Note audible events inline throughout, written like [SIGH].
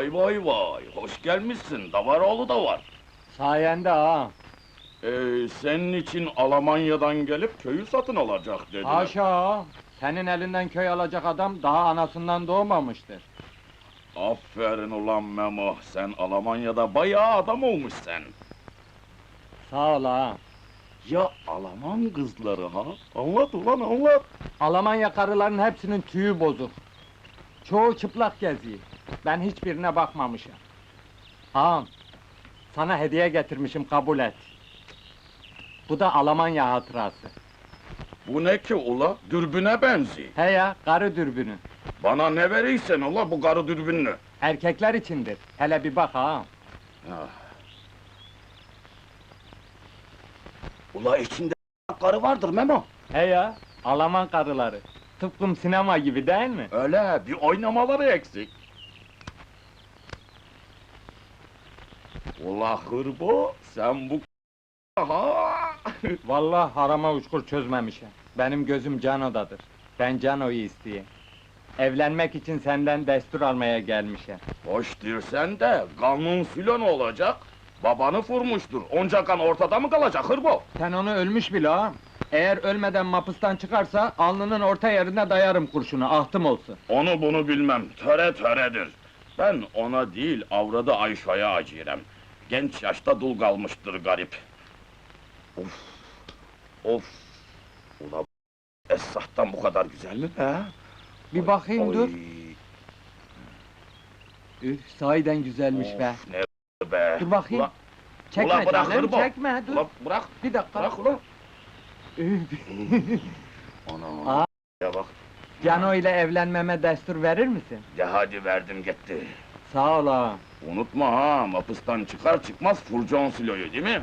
Vay vay vay, hoş gelmişsin. Davaroğlu da var. Sayende ha. Ee, senin için Almanya'dan gelip köyü satın alacak dediler. Haşa ha. Senin elinden köy alacak adam daha anasından doğmamıştır. Aferin ulan Memo, sen Almanya'da bayağı adam olmuş sen. Sağ ol ha. Ya Alman kızları ha? Anlat ulan anlat. Almanya karıların hepsinin tüyü bozuk. Çoğu çıplak geziyor. Ben hiçbirine bakmamışım. Ağam, sana hediye getirmişim kabul et. Bu da Almanya hatırası. Bu ne ki ula? Dürbüne benziyor. He ya, karı dürbünü. Bana ne verirsen ula bu karı dürbünlü. Erkekler içindir. Hele bir bak ağam. Ula içinde karı vardır Memo. He ya, Alman karıları. Tıpkım sinema gibi değil mi? Öyle, bir oynamaları eksik. Ula hırbo, sen bu [LAUGHS] ha? Vallahi harama uçkur çözmemişim. Benim gözüm Cano'dadır. Ben Cano'yu isteyeyim. Evlenmek için senden destur almaya gelmişim. Hoş dirsen de kanun filan olacak. Babanı vurmuştur. Onca kan ortada mı kalacak hırbo? Sen onu ölmüş bile ağam. Eğer ölmeden mapıstan çıkarsa, alnının orta yerine dayarım kurşunu, ahtım olsun. Onu bunu bilmem, töre töredir. Ben ona değil, avradı Ayşe'ye acirem. Genç yaşta dul kalmıştır garip. Of, of. Ula Esrah'tan bu kadar güzel mi be? Bir bakayım dur. Üf, sahiden güzelmiş be. of, ne be? Dur bakayım. Ula, Çekme ula bırak canım, çekme, dur. ula bırak, Bir dakika. bırak ula. Üf, [LAUGHS] Ana, Aa. ya bak, Cano ile evlenmeme destur verir misin? de hadi verdim gitti. Sağ ol ağam. Unutma ha, mapıstan çıkar çıkmaz Furcon siloyu değil mi?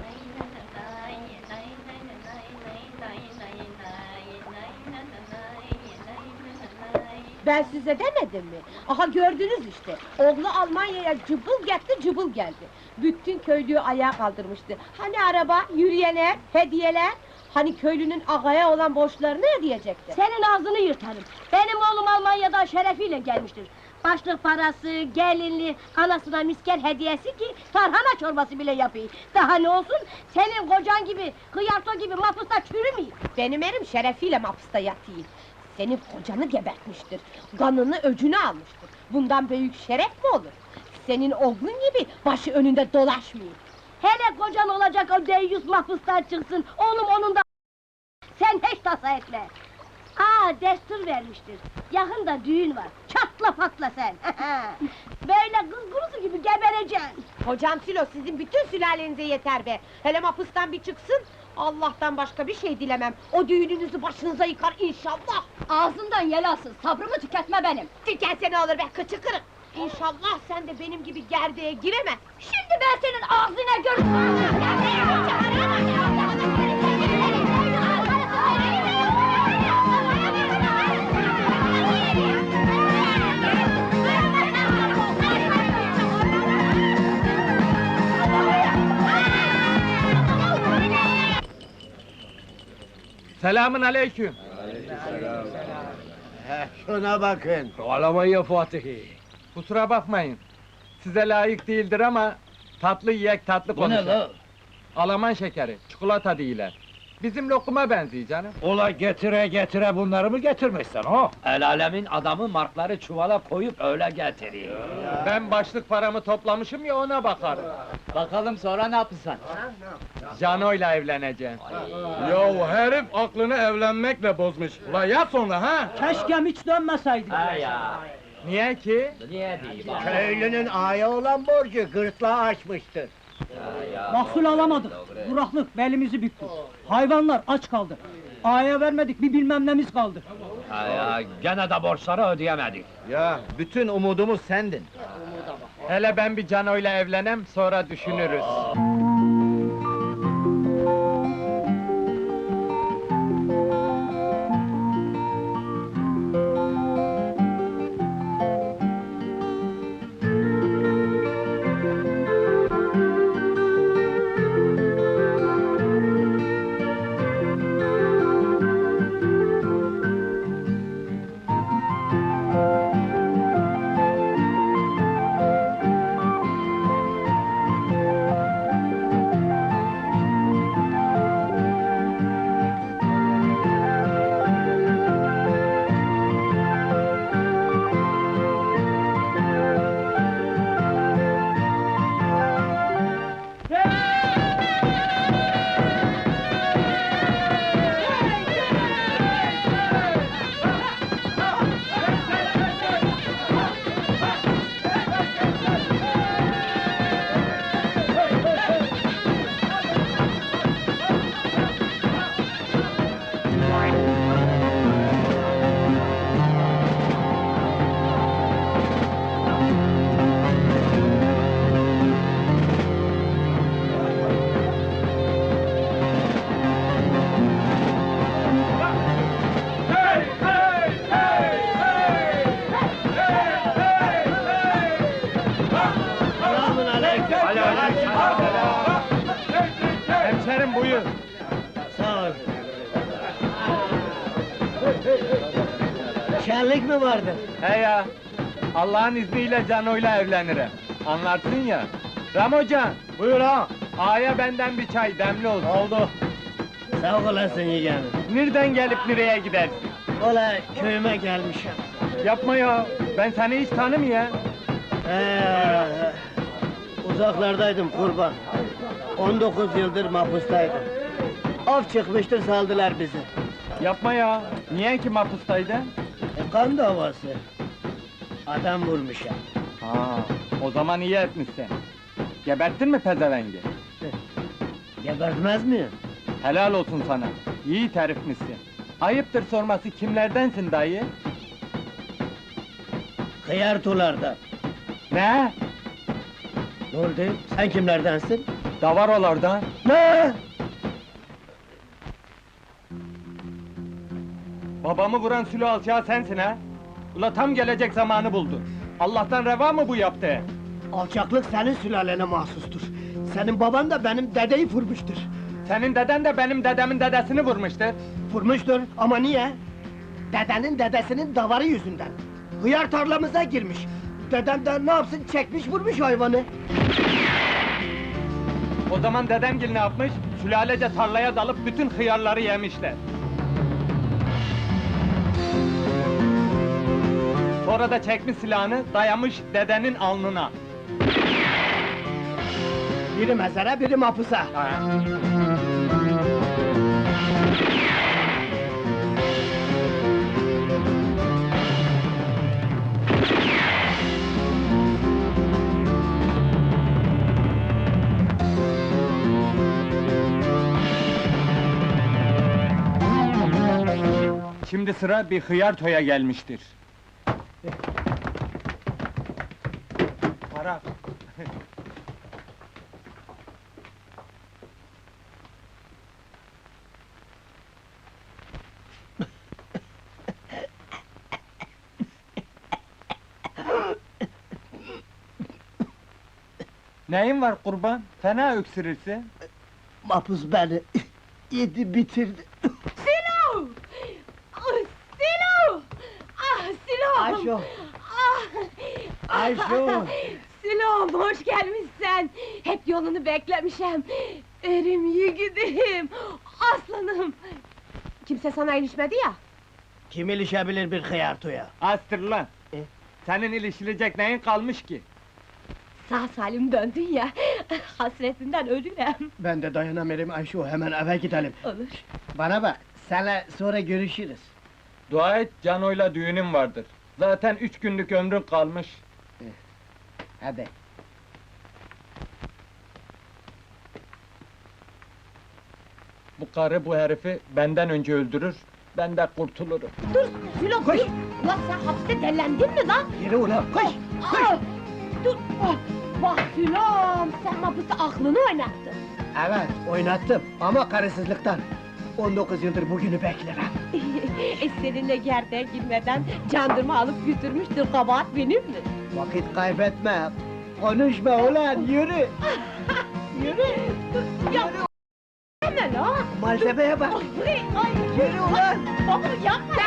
Ben size demedim mi? Aha gördünüz işte. Oğlu Almanya'ya cıbıl gitti cıbıl geldi. Bütün köylüyü ayağa kaldırmıştı. Hani araba, yürüyenler, hediyeler? Hani köylünün ağaya olan borçlarını ödeyecekti. Senin ağzını yırtarım. Benim oğlum Almanya'dan şerefiyle gelmiştir. Başlık parası, gelinli, anasına misker hediyesi ki tarhana çorbası bile yapayım. Daha ne olsun? Senin kocan gibi, kıyarto gibi mapusta çürümeyeyim. Benim erim şerefiyle mahpusta yatıyor. Senin kocanı gebertmiştir. Kanını öcünü almıştır. Bundan büyük şeref mi olur? Senin oğlun gibi başı önünde dolaşmıyor. Hele kocan olacak o deyyus mahpustan çıksın, oğlum onun da... Sen hiç tasa etme. Aa, destur vermiştir. Yakında düğün var, çatla patla sen. [LAUGHS] Böyle kız kurusu gibi gebereceksin. Hocam Silo sizin bütün sülalenize yeter be. Hele mahpustan bir çıksın. Allah'tan başka bir şey dilemem. O düğününüzü başınıza yıkar inşallah. Ağzından yel alsın, sabrımı tüketme benim. Tükense ne olur be kıçı kırık. İnşallah sen de benim gibi gerdeğe giremez. Şimdi ben senin ağzına görürüm. Selamın aleyküm. Şuna bakın. Almanya Fatihi. Kusura bakmayın. Size layık değildir ama tatlı yiyek tatlı konuşalım. Alman şekeri, çikolata değiller. Bizim lokuma benziyor canım. Ola getire getire bunları mı getirmişsin o? El alemin adamı markları çuvala koyup öyle getiriyor. Ben başlık paramı toplamışım ya ona bakarım. Bakalım sonra ne yaptın Cano'yla evleneceğim. Ya herif aklını evlenmekle bozmuş. Ula ya sonra ha? Keşke hiç dönmeseydik. Ha ya, Niye ki? niye değil bak. Köylünün aya olan borcu gırtlağı açmıştır. Mahsul alamadık. Kuraklık belimizi büktü. Hayvanlar aç kaldı. Aya vermedik bir bilmem nemiz kaldı. Ya, gene de borçları ödeyemedik. Ya bütün umudumuz sendin. Hele ben bir Cano'yla evlenem sonra düşünürüz. Buyur. Sağ ol. Şenlik mi vardı? He ya. Allah'ın izniyle Cano'yla evlenirim. Anlarsın ya. Ramocan. Buyur ha. Ağaya benden bir çay demli olsun. Oldu. Sağ olasın yeğenim. Nereden gelip nereye gidersin? Ola köyüme gelmişim. Yapma ya. Ben seni hiç tanımıyorum. Ee, uzaklardaydım kurban. 19 yıldır mahpustaydım. Af çıkmıştır saldılar bizi. Yapma ya. Niye ki mapustaydın? E, kan davası. Adam vurmuşum. Ha, o zaman iyi etmişsin. Geberttin mi pezevengi? Gebertmez miyim? Helal olsun sana. İyi terifmişsin. Ayıptır sorması kimlerdensin dayı? Kıyartulardan. Ne? Ne oldu? Sen kimlerdensin? Davarolardan. Ne? Babamı vuran sülü alçağı sensin ha? Ula tam gelecek zamanı buldun. Allah'tan reva mı bu yaptı? Alçaklık senin sülalene mahsustur. Senin baban da benim dedeyi vurmuştur. Senin deden de benim dedemin dedesini vurmuştur. Vurmuştur ama niye? Dedenin dedesinin davarı yüzünden. Hıyar tarlamıza girmiş. Dedem de ne yapsın çekmiş vurmuş hayvanı. O zaman dedemgil ne yapmış? Sülalece tarlaya dalıp bütün hıyarları yemişler. Sonra da çekmiş silahını, dayamış dedenin alnına. Biri mezara biri mapusa. Şimdi sıra bir hıyar toya gelmiştir. Para. Neyin var kurban? Fena öksürürse. Mapus beni [LAUGHS] yedi bitirdi. Silo! Ah, Silo! Ah Silo! Ayşo. Ah! Ayşo. [LAUGHS] Silom hoş gelmişsen. Hep yolunu beklemişim. Erim yiğidim. Aslanım. Kimse sana ilişmedi ya. Kim ilişebilir bir hıyartuya? Astır lan! E? Senin ilişilecek neyin kalmış ki? Sağ salim döndün ya. [LAUGHS] Hasretinden ölürüm. Ben de dayanamıyorum Ayşo, hemen eve gidelim. Olur. Bana bak, sana sonra görüşürüz. Dua et Cano'yla düğünüm vardır. Zaten üç günlük ömrün kalmış. Hadi. Bu karı bu herifi benden önce öldürür, ben de kurtulurum. Dur Silo Koş. dur. Ulan sen hapiste dellendin mi lan? Yürü ulan, koş! Ah! Dur. Ah! Bak Silom sen hapiste aklını oynattın. Evet, oynattım ama karısızlıktan. 19 yıldır bugünü beklerim. [LAUGHS] e seninle gerdeğe girmeden candırma alıp götürmüştür kabahat benim mi? Vakit kaybetme. Konuşma ulan, yürü! [LAUGHS] Yürü! Ya! Hemen ha! Malzemeye bak! Ay, ay, Yürü ulan! Baba yapma!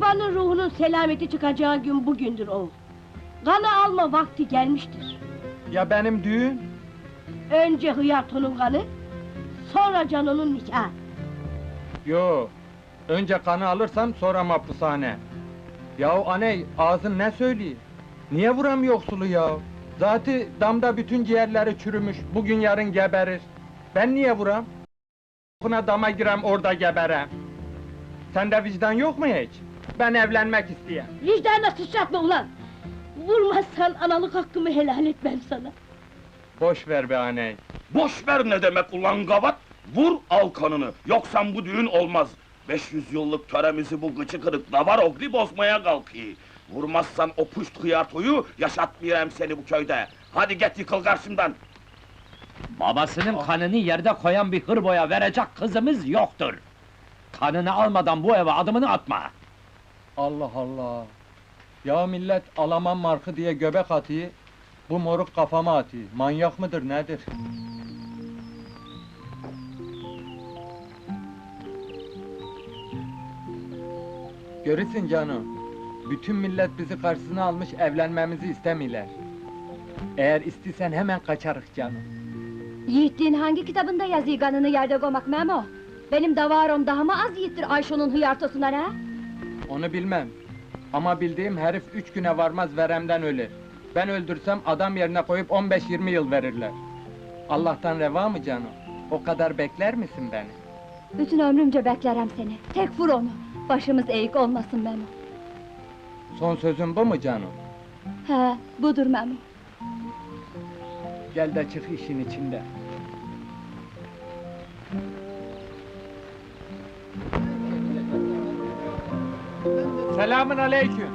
Babanın ruhunun selameti çıkacağı gün bugündür oğul. Kanı alma vakti gelmiştir. Ya benim düğün? Önce Hıyarto'nun kanı, sonra Cano'nun nikahı. Yo. Önce kanı alırsam sonra mahpushane. Yahu aney, ağzın ne söylüyor? Niye vuram yoksulu ya? Zaten damda bütün ciğerleri çürümüş, bugün yarın geberir. Ben niye vuram? Buna dama girem orada geberem. Sende vicdan yok mu hiç? Ben evlenmek isteyen. Vicdanına sıçratma ulan! Vurmazsan analık hakkımı helal etmem sana. Boş ver be aney. Boş ver ne demek ulan gavat? Vur al kanını, yoksa bu düğün olmaz. 500 yıllık töremizi bu gıçı kırık davar ogli bozmaya kalkıyor. Vurmazsan o puşt hıyartoyu yaşatmayacağım seni bu köyde. Hadi git yıkıl karşımdan. Babasının kanını yerde koyan bir hırboya verecek kızımız yoktur. Kanını almadan bu eve adımını atma. Allah Allah. Ya millet Alaman markı diye göbek atıyor. Bu moruk kafama atıyor. Manyak mıdır nedir? Görürsün canım. Bütün millet bizi karşısına almış evlenmemizi istemiyorlar. Eğer istisen hemen kaçarık canım. Yiğitliğin hangi kitabında yazıyor kanını yerde koymak Memo? Benim davarom daha mı az yiğittir Ayşo'nun hıyartosuna ne? Onu bilmem. Ama bildiğim herif üç güne varmaz veremden ölür. Ben öldürsem adam yerine koyup 15-20 yıl verirler. Allah'tan reva mı canım? O kadar bekler misin beni? Bütün ömrümce beklerim seni. Tek vur onu. Başımız eğik olmasın Memo. Son sözün bu mu canım? He, budur Memo. Gel de çık işin içinde. Selamın aleyküm.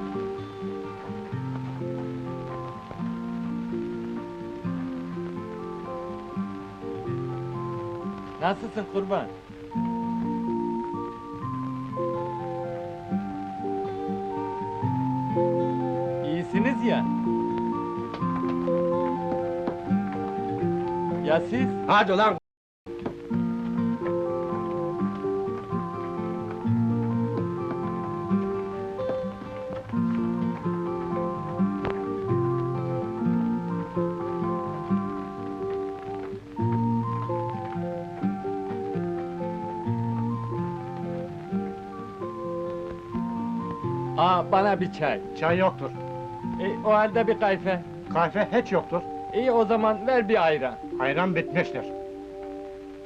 Nasılsın kurban? İyisiniz ya. Ya siz? Hadi ulan! Aa bana bir çay. Çay yoktur. E, o halde bir kayfe. Kahve hiç yoktur. İyi o zaman ver bir ayran. Ayran bitmiştir.